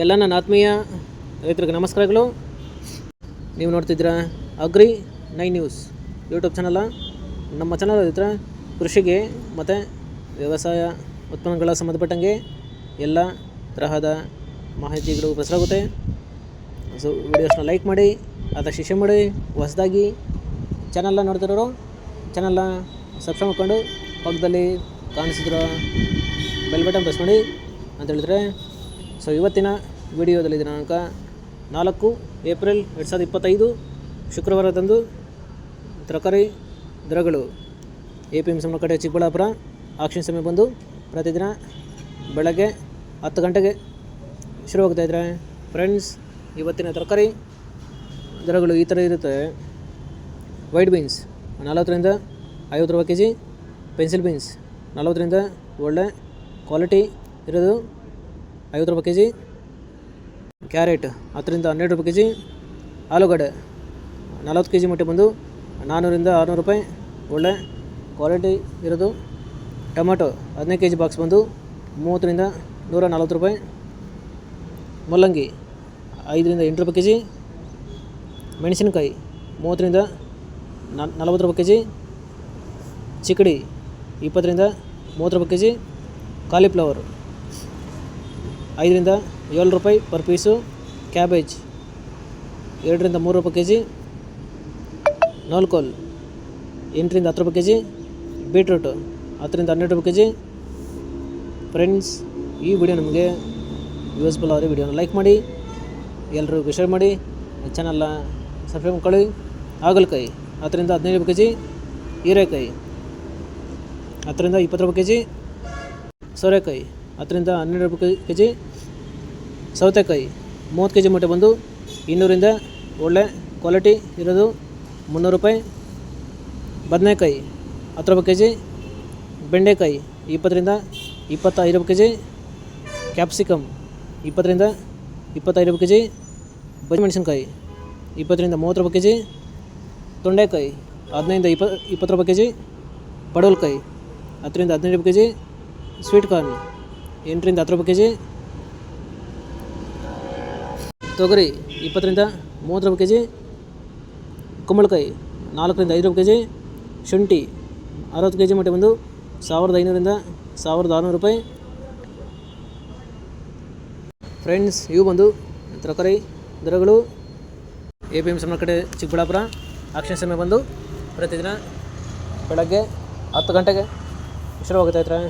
ಎಲ್ಲ ನನ್ನ ಆತ್ಮೀಯ ರೈತರಿಗೆ ನಮಸ್ಕಾರಗಳು. ನೀವು ನೋಡ್ತಿದ್ದೀರಾ agri nine news YouTube channel. ನಮ್ಮ ಚಾನಲ್ ಹತ್ರ ಕೃಷಿಗೆ ಮತ್ತು ವ್ಯವಸಾಯ ಉತ್ಪನ್ನಗಳ ಸಂಬಂಧಪಟ್ಟಂಗೆ ಎಲ್ಲ ತರಹದ ಮಾಹಿತಿಗಳು ಪ್ರಸಾರಾಗುತ್ತೆ ಸೊ, ವಿಡಿಯೋಸ್ನ ಲೈಕ್ ಮಾಡಿ ಅದ ಶಿಷ್ಯ ಮಾಡಿ, ಹೊಸದಾಗಿ ಚಾನಲ್ನ ನೋಡ್ತಿರೋರು, ಚಾನಲ್ನ ಸಬ್ಸ್ಕ್ರೈಬ್ ಮಾಡ್ಕೊಂಡು ಪಕ್ಕದಲ್ಲಿ ಕಾಣಿಸಿದ್ರ ಬೆಲ್ ಬಟನ್ ಪ್ರೆಸ್ ಮಾಡಿ ಅಂತ ಹೇಳಿದ್ರೆ ಸೊ ಇವತ್ತಿನ ವಿಡಿಯೋದಲ್ಲಿ ದಿನಾಂಕ ನಾಲ್ಕು ಏಪ್ರಿಲ್ ಎರಡು ಸಾವಿರದ ಇಪ್ಪತ್ತೈದು ಶುಕ್ರವಾರದಂದು ತರಕಾರಿ ದರಗಳು. ಎ ಪಿ ಎಂ ಸಿ ಕಡೆ ಚಿಕ್ಕಬಳ್ಳಾಪುರ ಆಕ್ಷನ್ ಸಮಯ ಬಂದು ಪ್ರತಿದಿನ ಬೆಳಗ್ಗೆ ಹತ್ತು ಗಂಟೆಗೆ ಶುರುವಾಗ್ತಾ ಇದ್ದರೆ ಫ್ರೆಂಡ್ಸ್ ಇವತ್ತಿನ ತರಕಾರಿ ದರಗಳು ಈ ಥರ ಇರುತ್ತೆ. ವೈಟ್ ಬೀನ್ಸ್ ನಲವತ್ತರಿಂದ ಐವತ್ತು ರೂಪಾಯಿ ಕೆ ಜಿ ಪೆನ್ಸಿಲ್ ಬೀನ್ಸ್ ನಲವತ್ತರಿಂದ ಒಳ್ಳೆ ಕ್ವಾಲಿಟಿ ಇರೋದು ಐವತ್ತು ರೂಪಾಯಿ ಕೆ ಜಿ ಕ್ಯಾರೆಟ್ ಹತ್ತರಿಂದ ಹನ್ನೆರಡು ರೂಪಾಯಿ ಕೆ ಜಿ ಆಲೂಗಡ್ಡೆ ನಲವತ್ತು ಕೆ ಜಿ ಮೊಟ್ಟೆ ಬಂದು ನಾನ್ನೂರಿಂದ ಆರುನೂರು ರೂಪಾಯಿ. ಒಳ್ಳೆ ಕ್ವಾಲಿಟಿ ಇರೋದು. ಟೊಮೆಟೊ ಹದಿನೈದು ಕೆ ಜಿ ಬಾಕ್ಸ್ ಬಂದು ಮೂವತ್ತರಿಂದ ನೂರ ನಲ್ವತ್ತು ರೂಪಾಯಿ. ಮೂಲಂಗಿ ಐದರಿಂದ ಎಂಟು ರೂಪಾಯಿ ಕೆ ಜಿ ಮೆಣಸಿನಕಾಯಿ ಮೂವತ್ತರಿಂದ ನಲವತ್ತು ರೂಪಾಯಿ ಕೆ ಜಿ ಚಿಕಡಿ ಇಪ್ಪತ್ತರಿಂದ ಮೂವತ್ತು ರೂಪಾಯಿ ಕೆ ಜಿ ಕಾಲಿಫ್ಲವರ್ ಐದರಿಂದ ಏಳು ರೂಪಾಯಿ ಪರ್ ಪೀಸು ಕ್ಯಾಬೇಜ್, ಎರಡರಿಂದ ಮೂರು ರೂಪಾಯಿ ಕೆ ಜಿ ನೋಲ್ಕೋಲ್ ಎಂಟರಿಂದ ಹತ್ತು ರೂಪಾಯಿ ಕೆ ಜಿ ಬೀಟ್ರೂಟು, ಹತ್ತರಿಂದ ಹನ್ನೆರಡು ರೂಪಾಯಿ ಕೆ ಜಿ ಫ್ರೆಂಡ್ಸ್, ಈ ವಿಡಿಯೋ ನಮಗೆ ಯೂಸ್ಫುಲ್ ಆದರೆ ವಿಡಿಯೋನ ಲೈಕ್ ಮಾಡಿ ಎಲ್ಲರಿಗೂ ಶೇರ್ ಮಾಡಿ ಚಾನಲ್ನ ಸಬ್ಸ್ಕ್ರೈಬ್ ಮಾಡ್ಕೊಳ್ಳಿ. ಹಾಗಲಕಾಯಿ, ಹತ್ತರಿಂದ ಹದಿನೈದು ರೂಪಾಯಿ ಕೆ ಜಿ ಹೀರೆಕಾಯಿ, ಹತ್ತರಿಂದ ಇಪ್ಪತ್ತು ರೂಪಾಯಿ ಕೆ ಜಿ ಸೋರೆಕಾಯಿ. ಹತ್ತರಿಂದ ಹನ್ನೆರಡು ರೂಪಾಯಿ ಕೆ ಜಿ ಸೌತೆಕಾಯಿ. ಮೂವತ್ತು ಕೆ ಜಿ ಮೂಟೆ ಬಂದು ಇನ್ನೂರಿಂದ ಒಳ್ಳೆ ಕ್ವಾಲಿಟಿ ಇರೋದು ಮುನ್ನೂರು ರೂಪಾಯಿ ಬದನೆಕಾಯಿ. ಹತ್ತು ರೂಪಾಯಿ ಕೆ ಜಿ ಬೆಂಡೆಕಾಯಿ, ಇಪ್ಪತ್ತರಿಂದ ಇಪ್ಪತ್ತೈದು ರೂಪಾಯಿ ಕೆ ಜಿ ಕ್ಯಾಪ್ಸಿಕಮ್, ಇಪ್ಪತ್ತರಿಂದ ಇಪ್ಪತ್ತೈದು ರೂಪಾಯಿ ಕೆ ಜಿ ಮೆಣಸಿನ್ಕಾಯಿ ಇಪ್ಪತ್ತರಿಂದ ಮೂವತ್ತು ರೂಪಾಯಿ ಕೆ ಜಿ ತೊಂಡೆಕಾಯಿ ಹದಿನೈದು ಇಪ್ಪ ಇಪ್ಪತ್ತು ರೂಪಾಯಿ ಕೆ ಜಿ ಪಡವಲಕಾಯಿ, ಹತ್ತರಿಂದ ಹದಿನೈದು ರೂಪಾಯಿ ಕೆ ಜಿ ಸ್ವೀಟ್ ಕಾರ್ನ್. ಎಂಟರಿಂದ ಹತ್ತು ರೂಪಾಯಿ ಕೆ ಜಿ ತೊಗರಿ ಇಪ್ಪತ್ತರಿಂದ ಮೂವತ್ತು ರೂಪಾಯಿ ಕೆ ಜಿ ಕುಂಬಳಕಾಯಿ ನಾಲ್ಕರಿಂದ ಐದು ರೂಪಾಯಿ ಕೆ ಜಿ ಶುಂಠಿ ಅರವತ್ತು ಕೆ ಜಿ ಮಟ್ಟ ಬಂದು ಸಾವಿರದ ಐನೂರಿಂದ ಸಾವಿರದ ಆರುನೂರು ರೂಪಾಯಿ. ಫ್ರೆಂಡ್ಸ್, ಇವು ಬಂದು ತರಕಾರಿ, ದರಗಳು. ಎ ಪಿ ಎಂ ಸಿ ಕಡೆ ಚಿಕ್ಕಬಳ್ಳಾಪುರ ಆಕ್ಷನ್ ಸಮಯ ಬಂದು ಪ್ರತಿದಿನ ಬೆಳಗ್ಗೆ ಹತ್ತು ಗಂಟೆಗೆ ಶುರುವಾಗುತ್ತೆ ಇದ್ದಾರೆ